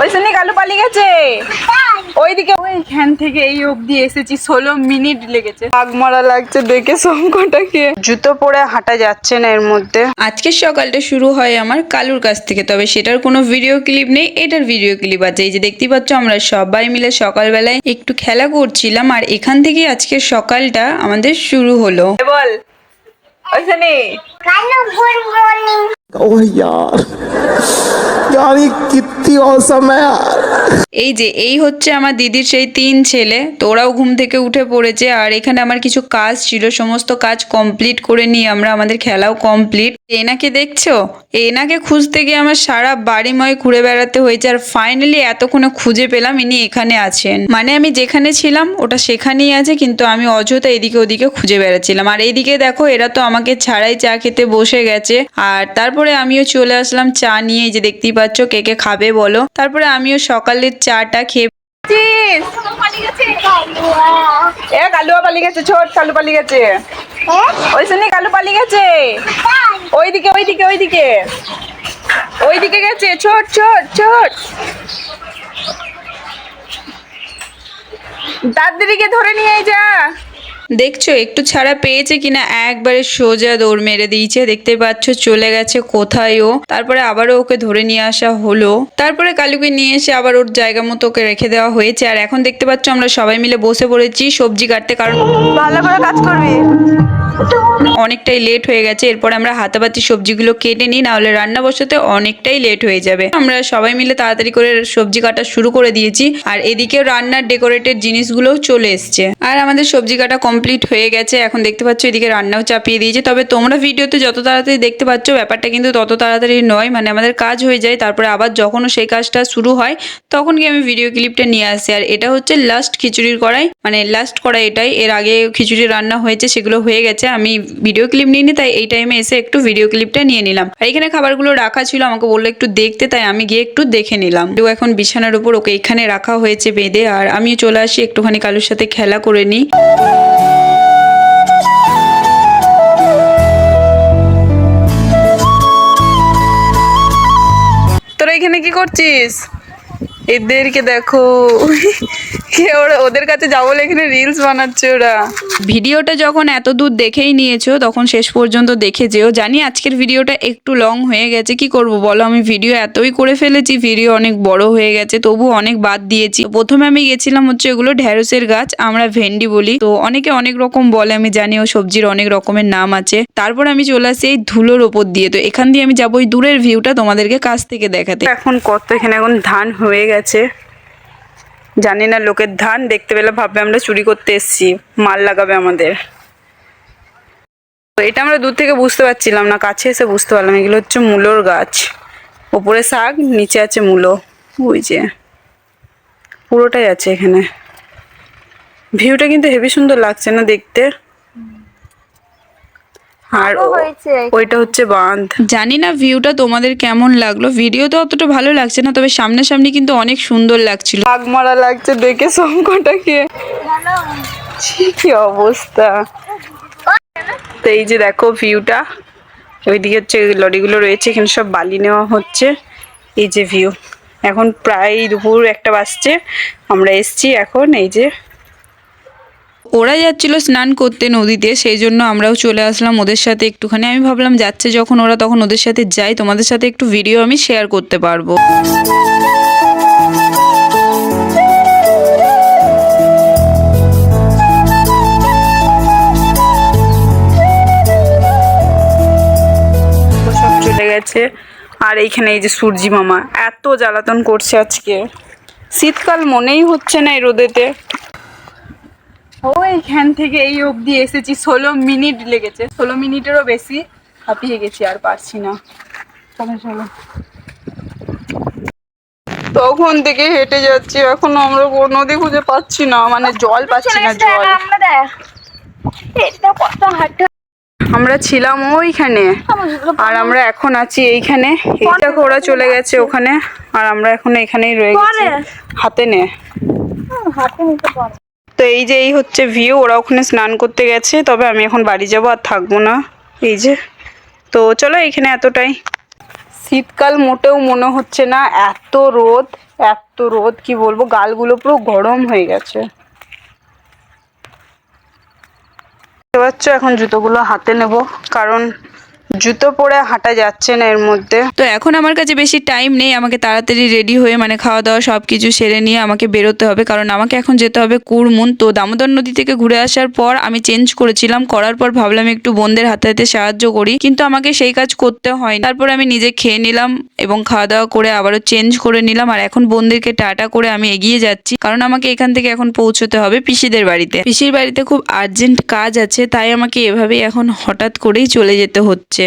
ওই শুনি কালু পালিয়ে গেছে? ওইদিকে ওইখান থেকে এই অবধি এসেছি ষোলো মিনিট লেগেছে। আগ মারা লাগছে দেখে শঙ্কটাকে জুতো পরে হাঁটা যাচ্ছে না এর মধ্যে। আজকের সকালটা শুরু হয় আমার কালুর কাছ থেকে তবে সেটার কোনো ভিডিও ক্লিপ নেই এটার ভিডিও ক্লিপ আছে। এই যে দেখতেই পাচ্ছ আমরা সবাই মিলে সকালবেলায় একটু খেলা করছিলাম আর এখান থেকেই আজকে সকালটা আমাদের শুরু হলো। বল। ওই শুনি। কালো গুড মর্নিং। ओह यार यार ये कितनी औसम है यार এই যে এই হচ্ছে আমার দিদির সেই তিন ছেলে তো ওরাও ঘুম থেকে উঠে পড়েছে আর এখানে আমার কিছু কাজ ছিল সমস্ত কাজ কমপ্লিট করে নিয়ে আমরা আমাদের খেলাও কমপ্লিট এনাকে দেখছো এনাকে খুঁজতে গিয়ে আমার সারা বাড়িময় ঘুরে বেড়াতে হয়েছে আর ফাইনালি এতক্ষণে খুঁজে পেলাম ইনি এখানে আছেন মানে আমি যেখানে ছিলাম ওটা সেখানেই আছে কিন্তু আমি অযথা এদিকে ওদিকে খুঁজে বেড়াচ্ছিলাম আর এইদিকে দেখো এরা তো আমাকে ছাড়াই চা খেতে বসে গেছে আর তারপরে আমিও চলে আসলাম চা নিয়ে যে দেখতেই পাচ্ছ কে কে খাবে বলো। তারপরে আমিও সকালের চাটা খেয়ে এ গেছে গেছে। ওইদিকে ওইদিকে ওইদিকে। ওইদিকে গেছে, ছোট ছোট দাদিকে ধরে নিয়ে যা। দেখছ একটু ছাড়া পেয়েছে কিনা? একবারে সোজা দৌড় মেরে দিয়েছে দেখতে পাচ্ছ চলে গেছে কোথায় ও? তারপরে আবারও ওকে ধরে নিয়ে আসা হলো। তারপরে কালুকে নিয়ে এসে আবার ওর জায়গা মতো ওকে রেখে দেওয়া হয়েছে। আর এখন দেখতে পাচ্ছ আমরা সবাই মিলে বসে পড়েছি সবজি কাটতে কারণ ভালো করে কাজ করবি। অনেকটাই লেট হয়ে গেছে। এরপর আমরা হাতাবাতি সবজিগুলো কেটে নিই নাহলে রান্না বসাতে অনেকটাই লেট হয়ে যাবে। আমরা সবাই মিলে তাড়াতাড়ি করে সবজি কাটা শুরু করে দিয়েছি। আর এদিকে রান্নার ডেকোরেটেড জিনিসগুলোও চলে এসছে। আর আমাদের সবজি কাটা কমপ্লিট হয়ে গেছে। এখন দেখতে পাচ্ছ এদিকে রান্নাও চাপিয়ে দিয়েছে। তবে তোমরা ভিডিওতে যত তাড়াতাড়ি দেখতে পাচ্ছ, ব্যাপারটা কিন্তু তত তাড়াতাড়ি নয়। মানে আমাদের কাজ হয়ে যায়, তারপরে আবার যখনও সেই কাজটা শুরু হয়, তখন গিয়ে আমি ভিডিও ক্লিপটা নিয়ে আসি। আর এটা হচ্ছে লাস্ট খিচুড়ির কড়াই। মানে লাস্ট কড়াই এটাই। এর আগে খিচুড়ি রান্না হয়েছে, সেগুলো হয়ে গেছে। আমি ভিডিও ক্লিপ নিইনি, তাই এই টাইমে এসে একটু ভিডিও ক্লিপটা নিয়ে নিলাম। আর এখানে খাবারগুলো রাখা ছিল, আমাকে বলল একটু দেখতে, তাই আমি গিয়ে একটু দেখে নিলাম। তো এখন বিছানার উপর ওকে এখানে রাখা হয়েছে বেঁধে। আর আমিও চলে আসি, একটুখানি কালুর সাথে খেলা করে নিই। এখানে কি করছিস? এদেরকে দেখো। ওরা ওদের কাছে যাব এখানে রিলস বানাচ্ছে ওরা। ভিডিওটা যখন এত দূর দেখেই নিয়েছো তখন শেষ পর্যন্ত দেখে যেও। জানি আজকের ভিডিওটা একটু লং হয়ে গেছে কি করব বলো? আমি ভিডিও এতই করে ফেলেছি ভিডিও অনেক বড় হয়ে গেছে তবু অনেক বাদ দিয়েছি। প্রথমে আমি গেছিলাম হচ্ছে এগুলো ঢ্যাঁড়সের গাছ আমরা ভেন্ডি বলি। তো অনেকে অনেক রকম বলে আমি জানি ও সবজির অনেক রকমের নাম আছে। তারপর আমি চলে আসি এই ধুলোর ওপর দিয়ে। তো এখান দিয়ে আমি যাব ওই দূরের ভিউটা তোমাদেরকে কাছ থেকে দেখাতে। এখন কত এখানে এখন ধান হয়ে গেছে। জানি না লোকের ধান, দেখতে পেলে ভাববে আমরা চুরি করতে এসেছি, মাল লাগাবে আমাদের। তো এটা আমরা দূর থেকে বুঝতে পারছিলাম না, কাছে এসে বুঝতে পারলাম, এগুলো হচ্ছে মূলোর গাছ। ওপরে শাক, নিচে আছে মূলো। ওই যে, পুরোটাই আছে এখানে। ভিউটা কিন্তু হেভি সুন্দর লাগছে না দেখতে। আর ওইটা হচ্ছে বাঁধ। জানি না ভিউটা তোমাদের কেমন লাগল। ভিডিওতে অতটা ভালো লাগছে না তবে সামনাসামনি কিন্তু অনেক সুন্দর লাগছিল। আগ মারা লাগছে দেখে শঙ্কটাকে ছি, কি অবস্থা। তো এই যে দেখো ভিউটা ওইদিকে হচ্ছে লরিগুলো রয়েছে এখানে সব বালি নেওয়া হচ্ছে। এই যে ভিউ এখন প্রায় দুপুর একটা বাজছে আমরা এসছি এখন এই যে ওরা যাচ্ছিল স্নান করতে নদীতে সেই জন্য আমরাও চলে আসলাম ওদের সাথে একটুখানি। আমি ভাবলাম যাচ্ছে যখন ওরা, তখন ওদের সাথে যাই, তোমাদের সাথে একটু ভিডিও আমি শেয়ার করতে পারব। চলে গেছে। আর এইখানে এই যে সূর্যি মামা, এত জ্বালাতন করছে আজকে। শীতকাল মনেই হচ্ছে না এই রোদেতে। ওইখান থেকে এই অবধি এসেছি ষোলো মিনিট লেগেছে। ষোলো মিনিটেরও বেশি হাঁপিয়ে গেছি আর পারছি না। চলো চলো। তখন থেকে হেঁটে যাচ্ছি এখন আমরা নদী খুঁজে পাচ্ছি না মানে জল পাচ্ছি না জল। আমরা হাঁটতে আমরা ছিলাম ওইখানে আর আমরা এখন আছি এইখানে। এইটা ওরা চলে গেছে ওখানে আর আমরা এখন এখানেই রয়ে গেছি। হাতে নে। হাঁটতে নিতে পারে। তো এই যে এই হচ্ছে ভিউ ওরা ওখানে স্নান করতে গেছে, তবে আমি এখন বাড়ি যাব আর থাকব না। এই যে, তো চলো এখানে এতটাই। শীতকাল মোটেও মনে হচ্ছে না, এত রোদ এত রোদ, কি বলব, গালগুলো পুরো গরম হয়ে গেছে। পাচ্ছ, এখন জুতোগুলো হাতে নেব, কারণ জুতো পরে হাঁটা যাচ্ছে না এর মধ্যে। তো এখন আমার কাছে বেশি টাইম নেই, আমাকে তাড়াতাড়ি রেডি হয়ে মানে খাওয়া দাওয়া সব কিছু সেরে নিয়ে আমাকে বেরোতে হবে। কারণ আমাকে এখন যেতে হবে কুড়মুন। তো দামোদর নদী থেকে ঘুরে আসার পর আমি চেঞ্জ করেছিলাম। করার পর ভাবলাম একটু বোনদের হাতে হাতে সাহায্য করি। কিন্তু আমাকে সেই কাজ করতে হয় তারপর আমি নিজে খেয়ে নিলাম এবং খাওয়া দাওয়া করে আবারও চেঞ্জ করে নিলাম। আর এখন বোনদেরকে টাটা করে আমি এগিয়ে যাচ্ছি। কারণ আমাকে এখান থেকে এখন পৌঁছতে হবে পিসিদের বাড়িতে। পিসির বাড়িতে খুব আর্জেন্ট কাজ আছে। তাই আমাকে এভাবেই এখন হঠাৎ করেই চলে যেতে হচ্ছে।